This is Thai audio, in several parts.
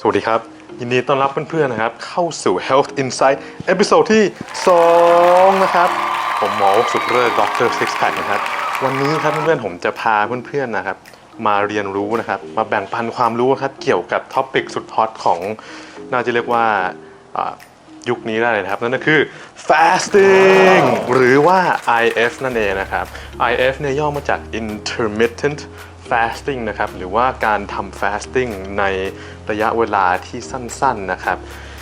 สวัสดีครับ ยินดีต้อนรับเพื่อนๆนะครับ เข้าสู่ Health Insight เอพิโซดที่ 2 นะครับ ผมหมอสุขเลิศดร Six Pack นะครับ วันนี้ครับเพื่อนๆผมจะพาเพื่อนๆนะครับ มาเรียนรู้นะครับ มาแบ่งปันความรู้ครับเกี่ยวกับท็อปิกสุดฮอตของน่าจะเรียกว่าอ่ายุคนี้ได้เลยนะครับ นั่นก็คือ fasting หรือว่า IF นั่นเองนะครับ IF เนี่ยย่อมาจาก intermittent fasting นะครับหรือว่าการทำ fasting ในระยะเวลาที่สั้นๆนะครับ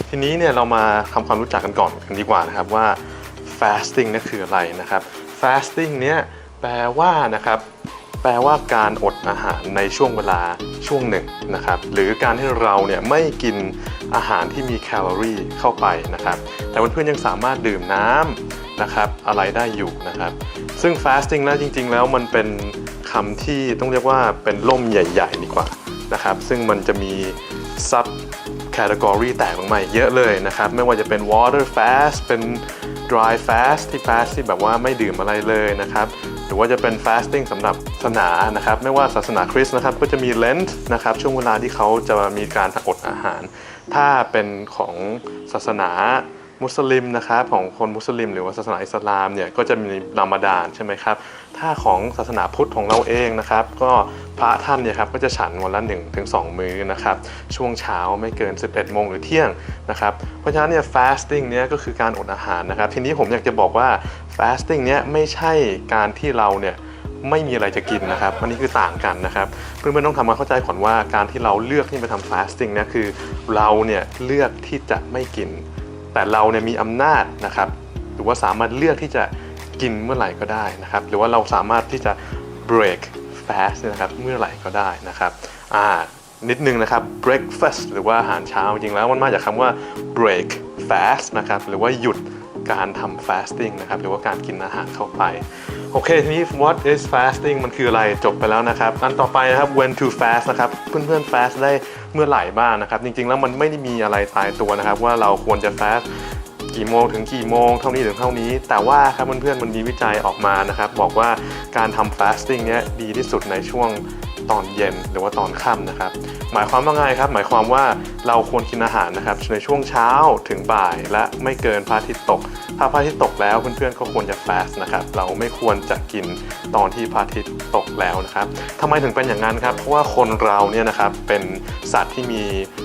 ทีนี้เนี่ยเรามาทำความรู้จักกันก่อนกันดีกว่านะครับว่า fasting นี่คืออะไรนะครับ fasting เนี่ยแปลว่านะครับแปลว่าการอดอาหารในช่วงเวลาช่วงหนึ่งนะครับหรือการที่เราเนี่ยไม่กินอาหารที่มีแคลอรี่เข้าไปนะครับแต่เพื่อนๆยังสามารถดื่มน้ำนะครับอะไรได้อยู่นะครับซึ่ง fasting นะจริงๆ แล้วมันเป็น คำที่ต้องเรียกว่าเป็นล่มใหญ่ ๆ ดีกว่านะครับซึ่งมันจะมี sub category แตกออกมาเยอะเลยนะครับ ไม่ว่าจะเป็น water fast เป็น dry fast ที่ fast ที่แบบว่าไม่ดื่มอะไรเลยนะครับ หรือว่าจะเป็น fasting สำหรับศาสนานะครับ ไม่ว่าศาสนาคริสต์นะครับ ก็จะมี Lent นะครับ ช่วงเวลาที่เขาจะมีการอดอาหาร ถ้าเป็นของศาสนา มุสลิมนะครับของคนมุสลิม หรือว่าศาสนาอิสลามเนี่ยก็จะมีรามฎานใช่ไหมครับถ้าของศาสนาพุทธของเราเองนะครับก็พระท่านเนี่ยครับก็จะฉันวันละ1ถึง2มื้อนะครับช่วงเช้าไม่เกิน 11โมงหรือเที่ยงนะครับเพราะฉะนั้นเนี่ย fasting เนี่ยก็คือการอดอาหารนะครับทีนี้ผมอยากจะบอกว่า fasting เนี่ยไม่ใช่การที่เราเนี่ยไม่มีอะไรจะกินนะครับ อันนี้คือต่างกันนะครับ เพื่อนๆต้องทำความเข้าใจก่อนว่าการที่เราเลือกที่จะทำ fasting เนี่ยคือเราเนี่ยเลือกที่จะไม่กิน แต่เราเนี่ยมีอำนาจนะครับ หรือว่าสามารถเลือกที่จะกินเมื่อไหร่ก็ได้นะครับ หรือว่าเราสามารถที่จะ break fast เนี่ยนะครับเมื่อไหร่ก็ได้นะครับอ่านิดนึงนะครับ breakfast หรือว่าอาหารเช้าจริงแล้วมันมาจากคำว่า break fast นะครับหรือว่าหยุดการทำ fasting นะครับหรือว่าการกินอาหารเข้าไป โอเคทีนี้ what is fasting มันคืออะไรจบไปแล้วนะครับ อันต่อไปนะครับ when to fast นะครับ เพื่อนๆ fast ได้เมื่อไหร่บ้างนะครับ จริงๆ แล้วมันไม่ได้มีอะไรตายตัวนะครับ ว่าเราควรจะ fast กี่โมงถึงกี่โมงเท่านี้ถึงเท่านี้ แต่ว่าครับเพื่อนๆมันมีวิจัยออกมานะครับ บอกว่าการทำ fasting เนี้ยดีที่สุดในช่วงตอนเย็นหรือว่าตอนค่ำนะครับ หมายความว่าไงครับ หมายความว่าเราควรกินอาหารนะครับในช่วงเช้าถึงบ่ายและไม่เกินพระอาทิตย์ตก ถ้าพระอาทิตย์ตกแล้วเพื่อนๆก็ควรจะ fast นะครับ เราไม่ควรจะกินตอนที่พระอาทิตย์ตกแล้วนะครับทำไมถึงเป็นอย่างนั้นครับ เพราะว่าคนเราเนี่ยนะครับเป็นสัตว์ที่มี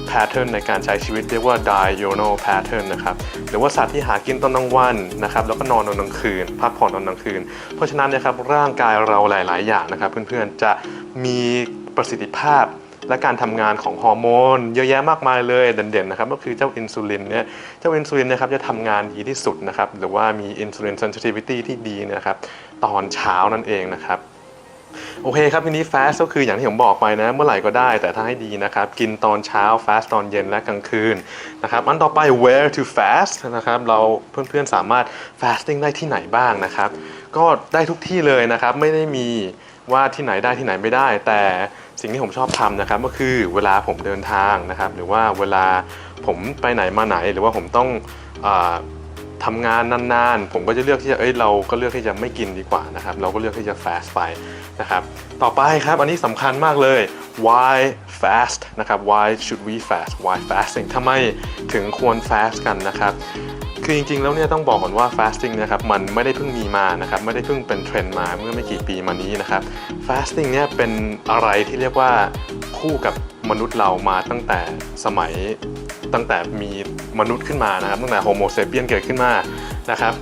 pattern ในการใช้ชีวิตเรียกว่า diurnal pattern นะครับ หรือว่าสัตว์ที่หากินตอนกลางวันนะครับ แล้วก็นอนตอนกลางคืน พักผ่อนตอนกลางคืน เพราะฉะนั้นนะครับร่างกายเราหลาย ๆ อย่างนะครับ เพื่อนๆจะมีประสิทธิภาพ และการทำงานของฮอร์โมนเยอะแยะมากมายเลยเด่นๆนะครับก็คือเจ้าอินซูลินเนี่ยเจ้าอินซูลินนะครับจะทำงานดีที่สุดนะครับหรือว่ามีอินซูลินเซนซิทิวิตี้ที่ดีนยนะครับตอนเช้านั่นเองนะครับโอเคครับทีนี้ fast ก็คืออย่างที่ผมบอกไปนะ เมื่อไหร่ก็ได้แต่ถ้าให้ดีนะครับ กินตอนเช้า fast ตอนเย็นและกลางคืนนะครับอันต่อไป where to fast นะครับเราเพื่อนๆสามารถ fasting ได้ที่ไหนบ้างนะครับ ก็ได้ทุกที่เลยนะครับ ไม่ได้มี ว่าที่ไหนได้ที่ไหนไม่ได้ แต่สิ่งที่ผมชอบทำนะครับก็คือเวลาผมเดินทางนะครับ หรือว่าเวลาผมไปไหนมาไหน หรือว่าผมต้องอาทำงานนานๆ ผมก็จะเลือกที่จะเอ้ยเราก็เลือกที่จะไม่กินดีกว่านะครับ เราก็เลือกที่จะ fast ไปนะครับ ต่อไปครับอันนี้สำคัญมากเลย why fast นะครับ why should we fast why fasting ทำไมถึงควร fast กันนะครับ คือจริงๆ แล้วเนี่ยต้องบอกก่อนว่า fasting นะครับมันไม่ได้เพิ่งมีมานะครับไม่ได้เพิ่งเป็นเทรนด์มาเมื่อไม่กี่ปีมานี้นะครับ fasting เนี่ยเป็นอะไรที่เรียกว่าคู่กับมนุษย์เรามาตั้งแต่สมัยตั้งแต่มีมนุษย์ขึ้นมานะครับตั้งแต่โฮโมเซเปียนเกิดขึ้นมานะครับ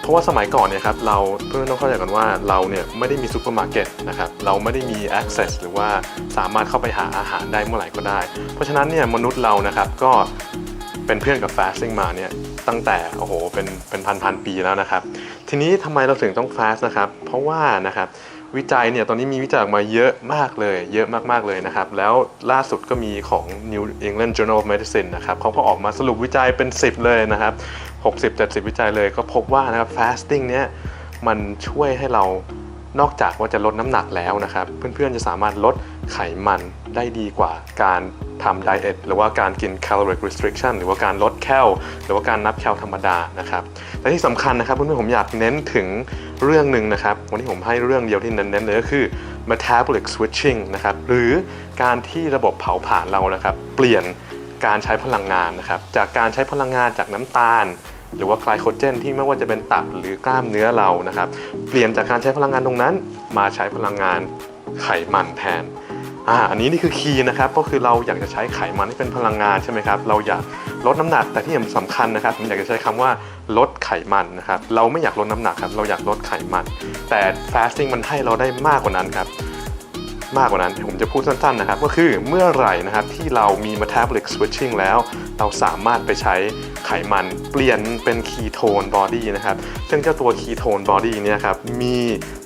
เพราะว่าสมัยก่อนเนี่ยครับเราเพื่อนต้องเข้าใจกันว่าเราเนี่ยไม่ได้มีซูเปอร์มาร์เก็ตนะครับเราไม่ได้มี access หรือว่าสามารถเข้าไปหาอาหารได้เมื่อไหร่ก็ได้ เพราะฉะนั้นเนี่ยมนุษย์เรานะครับก็เป็นเพื่อนกับ fasting มาเนี่ย ตั้งแต่โอ้โหเป็นเป็นพันพันๆปีแล้วนะครับ ทีนี้ทำไมเราถึงต้อง fast นะครับ เพราะว่านะครับวิจัยเนี่ยตอนนี้มีวิจัยออกมาเยอะมากเลย เยอะมากๆเลยนะครับ แล้วล่าสุดก็มีของ New England Journal of Medicine นะครับเขาก็ออกมาสรุปวิจัยเป็น 10 เลยนะครับ 60-70 วิจัยเลยก็พบว่านะครับ fasting เนี่ยมันช่วยให้เรา นอกจากว่าจะลดน้ำหนักแล้วนะครับ เพื่อนๆจะสามารถลดไขมันได้ดีกว่าการทำไดเอทหรือว่าการกิน caloric restriction หรือว่าการลดแคลหรือว่าการนับแคลธรรมดานะครับแต่ที่สำคัญนะครับเพื่อนๆผมอยากเน้นถึงเรื่องหนึ่งนะครับ วันนี้ผมให้เรื่องเดียวที่เน้นๆเลยก็คือ metabolic switching นะครับหรือการที่ระบบเผาผลาญเรานะครับ เปลี่ยนการใช้พลังงานนะครับจากการใช้พลังงานจากน้ำตาล หรือว่าไกลโคเจนที่ไม่ว่าจะเป็นตับหรือกล้ามเนื้อเรานะครับ เปลี่ยนจากการใช้พลังงานตรงนั้น มาใช้พลังงานไขมันแทนอ่าอันนี้นี่คือคีย์นะครับก็คือเราอยากจะใช้ไขมันที่เป็นพลังงานใช่ไหมครับเราอยากลดน้ำหนักแต่ที่สำคัญนะครับผมอยากจะใช้คำว่าลดไขมันนะครับเราไม่อยากลดน้ำหนักครับเราอยากลดไขมัน แต่ fasting มันให้เราได้มากกว่านั้นครับ มากกว่านั้นผมจะพูดสั้นๆนะครับก็คือเมื่อไหร่นะครับที่เรามี metabolic switching แล้ว เราสามารถไปใช้ไขมันเปลี่ยนเป็น ketone body นะครับ ซึ่งเจ้าตัว ketone body เนี่ยครับมี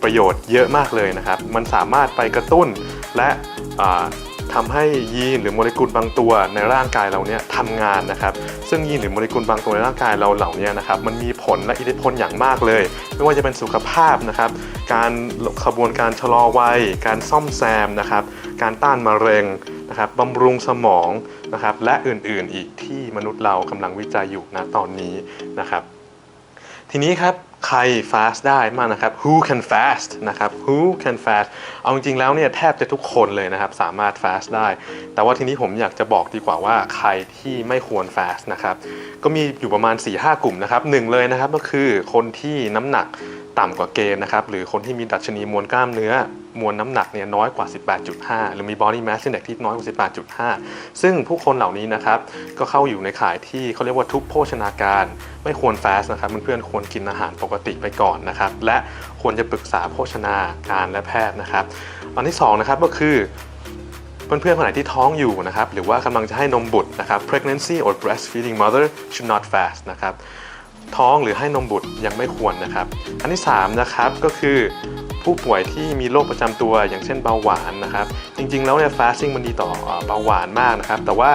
ประโยชน์เยอะมากเลยนะครับ มันสามารถไปกระตุ้นและ อ่าทำให้ยีนหรือโมเลกุลบางตัวในร่างกายเราเนี่ยทำงานนะครับ ซึ่งยีนหรือโมเลกุลบางตัวในร่างกายเราเหล่านี้นะครับมันมีผลและอิทธิพลอย่างมากเลย ไม่ว่าจะเป็นสุขภาพนะครับ การขบวนการชะลอวัย การซ่อมแซมนะครับ การต้านมะเร็งนะครับบำรุงสมองนะครับ และอื่นๆอีกที่มนุษย์เรากำลังวิจัยอยู่นะตอนนี้นะครับ ทีนี้ครับ ใคร fast ได้มากนะครับ who can fast นะครับ who can fast เอาจริงๆแล้วเนี่ยแทบจะทุกคนเลยนะครับ สามารถ fast ได้ แต่ว่าทีนี้ผมอยากจะบอกดีกว่าว่าใครที่ไม่ควร fast นะครับ ก็มีอยู่ประมาณ 4-5 กลุ่มนะครับหนึ่งเลยนะครับก็คือคนที่น้ำหนัก ต่ำกว่าเกณฑ์นะครับหรือคนที่มีดัชนีมวลกล้ามเนื้อ มวลน้ำหนักเนี่ยน้อยกว่า 18.5 หรือมี body mass index ที่น้อยกว่า 18.5 ซึ่งผู้คนเหล่านี้นะครับก็เข้าอยู่ในข่ายที่เขาเรียกว่าทุพโภชนาการ ไม่ควรฟาสนะครับเพื่อนๆควรกินอาหารปกติไปก่อนนะครับและควรจะปรึกษาโภชนาการและแพทย์นะครับอันที่สองนะครับก็คือเพื่อนๆคนไหนที่ท้องอยู่นะครับหรือว่ากำลังจะให้นมบุตรนะครับ pregnancy or breastfeeding mother should not fast นะครับ ท้องหรือให้นมบุตรยังไม่ควรนะครับ อันที่3นะครับก็คือผู้ป่วยที่มีโรคประจำตัวอย่างเช่นเบาหวานนะครับ จริงๆ แล้วเนี่ย fasting มันดีต่อเบาหวานมากนะครับ แต่ว่า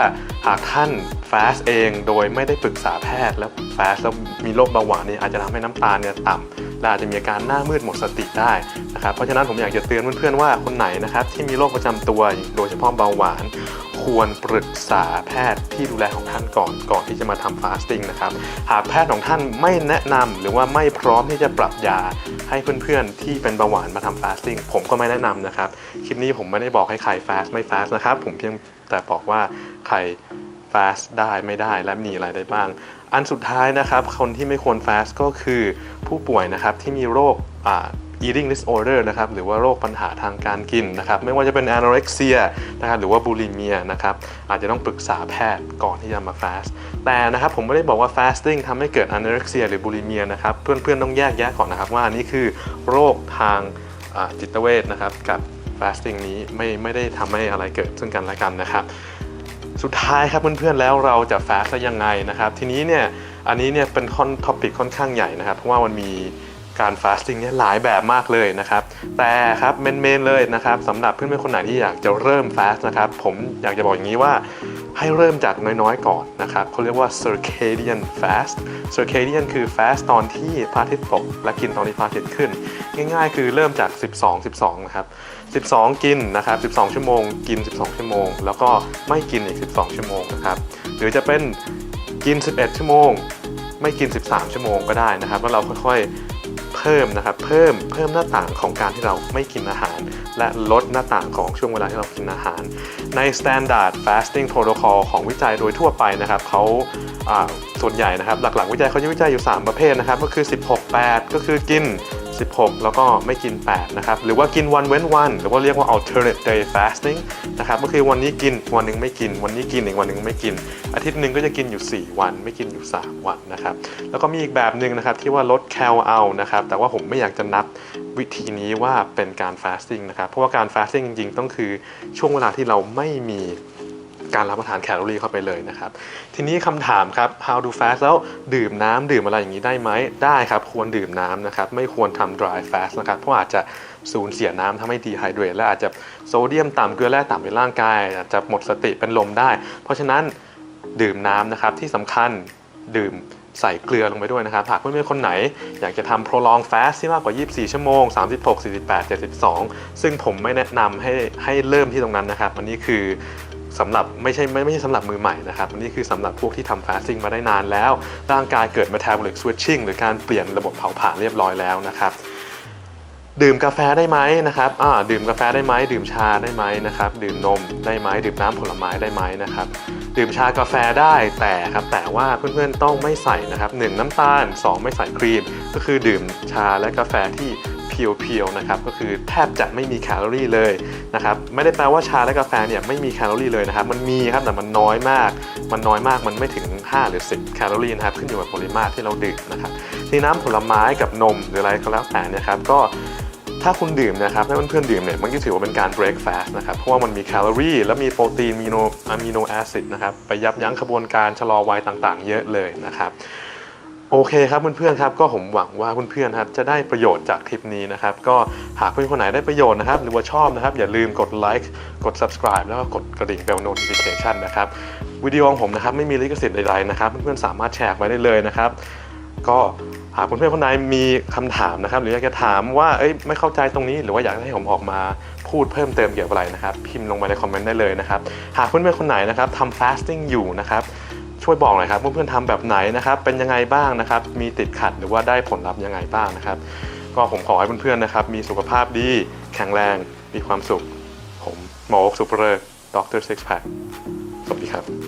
หากท่าน fast เองโดยไม่ได้ปรึกษาแพทย์ แล้ว fast แล้วมีโรคเบาหวานเนี่ยอาจจะทำให้น้ำตาลเนี่ยต่ำและอาจจะมีอาการหน้ามืดหมดสติได้นะครับ เพราะฉะนั้นผมอยากจะเตือนเพื่อนๆว่าคนไหนนะครับที่มีโรคประจำตัวโดยเฉพาะเบาหวาน ควรปรึกษาแพทย์ที่ดูแลของท่านก่อนก่อนที่จะมาทำฟาสติ้งนะครับ หากแพทย์ของท่านไม่แนะนำหรือว่าไม่พร้อมที่จะปรับยาให้เพื่อนๆที่เป็นเบาหวานมาทำฟาสติ้งผมก็ไม่แนะนำนะครับ คลิปนี้ผมไม่ได้บอกให้ใครฟาสไม่ฟาสนะครับ ผมเพียงแต่บอกว่าใครฟาสได้ไม่ได้และมีอะไรได้บ้าง อันสุดท้ายนะครับ คนที่ไม่ควรฟาสก็คือผู้ป่วยนะครับที่มีโรคอ่า eating disorder นะครับหรือว่าโรคปัญหาทางการกินนะครับไม่ว่าจะเป็น anorexia นะครับหรือว่า bulimia นะครับอาจจะต้องปรึกษาแพทย์ก่อนที่จะมา fast แต่นะครับผมไม่ได้บอกว่า fasting ทำให้เกิด anorexia หรือ bulimia นะครับเพื่อนๆต้องแยกแยะก่อนนะครับว่าอันนี้คือโรคทางจิตเวชนะครับกับ fasting นี้ไม่ไม่ได้ทำให้อะไรเกิดซึ่งกันและกันนะครับสุดท้ายครับเพื่อนๆแล้วเราจะ fast ได้ยังไงนะครับทีนี้เนี่ยอันนี้เนี่ยเป็นคอนท็อปิกค่อนข้างใหญ่นะครับเพราะว่ามันมี การ fasting เนี่ยหลายแบบมากเลยนะครับ แต่ครับเมนๆเลยนะครับสำหรับเพื่อนๆคนไหนที่อยากจะเริ่ม fast นะครับ ผมอยากจะบอกอย่างนี้ว่าให้เริ่มจากน้อยๆก่อนนะครับเขาเรียกว่า circadian fast circadian คือ fast ตอนที่พระอาทิตย์ตก และกินตอนที่พระอาทิตย์ขึ้น ง่ายๆ คือเริ่มจาก 12 12 นะครับ 12 กินนะครับ 12 ชั่วโมง กิน 12 ชั่วโมง แล้วก็ไม่กินอีก 12 ชั่วโมงนะครับ หรือจะเป็นกิน 11 ชั่วโมง ไม่กิน 13 ชั่วโมงก็ได้นะครับ แล้วเราค่อยๆ เพิ่มนะครับ เพิ่มเพิ่มหน้าต่างของการที่เราไม่กินอาหาร และลดหน้าต่างของช่วงเวลาที่เรากินอาหาร ใน Standard Fasting Protocol ของวิจัยโดยทั่วไปนะครับเขาาส่วนใหญ่นะครับ หลักๆ วิจัยเขาจะวิจัยอยู่ 3 ประเภทนะครับ ก็คือ 16 8 ก็คือกิน 16 แล้วก็ไม่กิน 8 นะครับ หรือว่ากินวันเว้นวัน หรือว่าเรียกว่า alternate day fasting นะครับ ก็คือวันนี้กินวันหนึ่งไม่กิน วันนี้กินอีกวันหนึ่งไม่กิน อาทิตย์หนึ่งก็จะกินอยู่ 4 วัน ไม่กินอยู่ 3 วันนะครับ แล้วก็มีอีกแบบหนึ่งนะครับที่ว่าลดแคลเอานะครับ แต่ว่าผมไม่อยากจะนับวิธีนี้ว่าเป็นการ fasting นะครับ เพราะว่าการ fasting จริงๆ ต้องคือช่วงเวลาที่เราไม่มี การรับประทานแคลอรี่เข้าไปเลยนะครับ ทีนี้คำถามครับ how to fast แล้วดื่มน้ำดื่มอะไรอย่างนี้ได้ไหมได้ครับ ควรดื่มน้ำนะครับ ไม่ควรทำ dry fast นะครับ เพราะอาจจะสูญเสียน้ำทำให้ dehydrate และอาจจะโซเดียมต่ำเกลือแร่ต่ำในร่างกาย อาจจะหมดสติเป็นลมได้ เพราะฉะนั้นดื่มน้ำนะครับที่สำคัญดื่มใส่เกลือลงไปด้วยนะครับ หากเพื่อนๆคนไหน อยากจะทำ prolong fast ที่มากกว่า 24 ชั่วโมง 36 48 72 ซึ่งผมไม่แนะนำให้ให้เริ่มที่ตรงนั้นนะครับ อันนี้คือ สำหรับไม่ใช่ไม่ไม่ใช่สำหรับมือใหม่นะครับนนี้คือสำหรับพวกที่ทำฟาสติ้งมาได้นานแล้ว ร่างกายเกิด metabolic switching หรือการเปลี่ยนระบบเผาผลาญเรียบร้อยแล้วนะครับดื่มกาแฟได้ไหมนะครับอ่าดื่มกาแฟได้ไหมดื่มชาได้ไหมนะครับ ดื่มนมได้ไหมดื่มน้ำผลไม้ได้ไหมนะครับ ดื่มชากาแฟได้แต่ครับ แต่ว่าเพื่อนๆต้องไม่ใส่นะครับหนึ่งน้ำตาล 2 ไม่ใส่ครีม ก็คือดื่มชาและกาแฟที่ เพียวๆนะครับก็คือแทบจะไม่มีแคลอรี่เลยนะครับไม่ได้แปลว่าชาและกาแฟเนี่ยไม่มีแคลอรี่เลยนะครับมันมีครับแต่มันน้อยมาก มันน้อยมากมันไม่ถึง 5 หรือ 10 แคลอรี่นะครับขึ้นอยู่กับปริมาตรที่เราดื่มนะครับที่น้ำผลไม้กับนมหรืออะไรก็แล้วแต่เนะครับก็ถ้าคุณดื่มนะครับให้เพื่อนๆดื่มเนี่ยมันก็ถือว่าเป็นการ break fast นะครับเพราะว่ามันมีแคลอรี่และมีโปรตีนมีโนอะมิโนแอซิดนะครับไปยับยั้งขบวนการชะลอวัยต่างๆ เยอะเลยนะครับ โอเคครับเพื่อนๆครับก็ผมหวังว่าเพื่อนๆครับจะได้ประโยชน์จากคลิปนี้นะครับก็หากเพื่อนคนไหนได้ประโยชน์นะครับหรือว่าชอบนะครับอย่าลืมกดไลค์กด subscribe แล้วก็กดกระดิ่ง bell notification นะครับวิดีโอของผมนะครับไม่มีลิขสิทธิ์ใดๆนะครับเพื่อนๆสามารถแชร์ไปได้เลยนะครับก็หากเพื่อนๆคนใดมีคำถามนะครับ หรืออยากจะถามว่าเอ้ยไม่เข้าใจตรงนี้ หรือว่าอยากให้ผมออกมาพูดเพิ่มเติมเกี่ยวกับอะไรนะครับพิมพ์ลงมาในคอมเมนต์ได้เลยนะครับหากเพื่อนๆคนไหนนะครับทำ fasting อยู่นะครับ ช่วยบอกหน่อยครับว่าเพื่อนๆทำแบบไหนนะครับ เป็นยังไงบ้างนะครับ มีติดขัดหรือว่าได้ผลลัพธ์ยังไงบ้างนะครับ ก็ผมขอให้เพื่อนๆนะครับ มีสุขภาพดี แข็งแรง มีความสุข ผมหมอโอ๊คสุปเริกดรเซ็กซ์แพคสวัสดีครับ